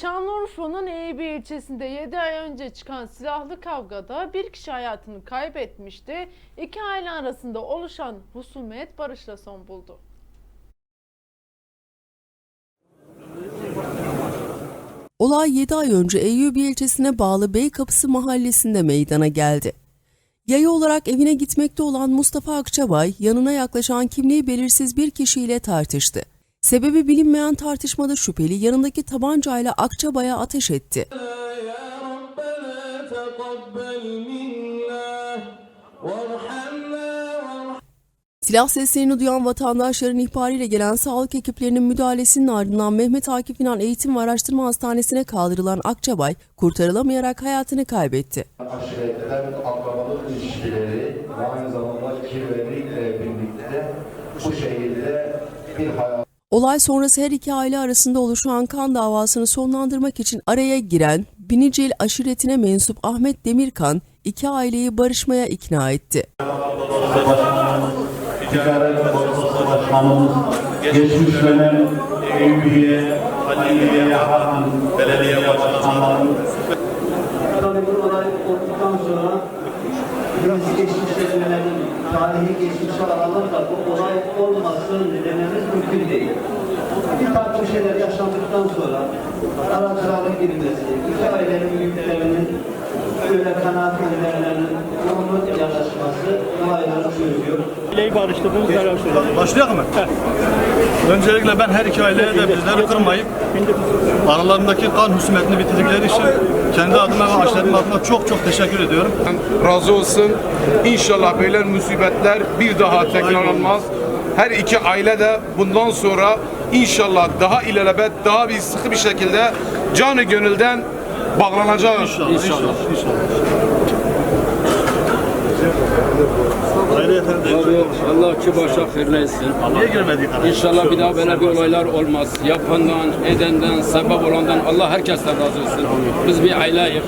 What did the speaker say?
Şanlıurfa'nın Eyüp ilçesinde 7 ay önce çıkan silahlı kavgada bir kişi hayatını kaybetmişti. İki aile arasında oluşan husumet barışla son buldu. Olay 7 ay önce Eyyubi ilçesine bağlı Beykapısı mahallesinde meydana geldi. Yaya olarak evine gitmekte olan Mustafa Akçabay yanına yaklaşan kimliği belirsiz bir kişiyle tartıştı. Sebebi bilinmeyen tartışmada şüpheli yanındaki tabancayla Akçabay'a ateş etti. Silah seslerini duyan vatandaşların ihbarıyla gelen sağlık ekiplerinin müdahalesinin ardından Mehmet Akif İnan Eğitim ve Araştırma Hastanesi'ne kaldırılan Akçabay kurtarılamayarak hayatını kaybetti. Aşiretler akrabalık ilişkileri ve aynı zamanda kirlilikle birlikte bu şehirde bir hayat Olay sonrası her iki aile arasında oluşan kan davasını sonlandırmak için araya giren Binicil aşiretine mensup Ahmet Demirkan iki aileyi barışmaya ikna etti. Ticaret Borsası Başkanımız, geçmiş dönem Eyüpiye, Haliye, Yahan, Belediye Başkanları, Yani bu olay olduktan sonra biraz geçmişlerin tarihi geçmişe alalım da bu olay olmasın dememiz mümkün değil. Bir takım şeyler yaşandıktan sonra aracıların girmesi, iki ailenin büyüklerinin böyle kanaat yaklaşması olayları çözüyor. Aileyi barıştırdığınız neler? Başlayalım mı? Öncelikle ben her iki aileye de bizleri kırmayıp aralarındaki kan husumetini bitirdikleri için kendi adıma ve aşiretim adına çok çok teşekkür ediyorum. razı olsun. İnşallah böyle musibetler bir daha tekrarlanmaz. Her iki aile de bundan sonra inşallah daha ilelebet, daha bir sıkı bir şekilde canı gönülden bağlanacak. İnşallah. İnşallah. İnşallah. Allah ki başa hayırlısın. Niye girmedik araya? İnşallah bir daha böyle bir olaylar olmaz. Yapandan, edenden, sebep olandan Allah herkesten razı olsun. Biz bir aileyiz.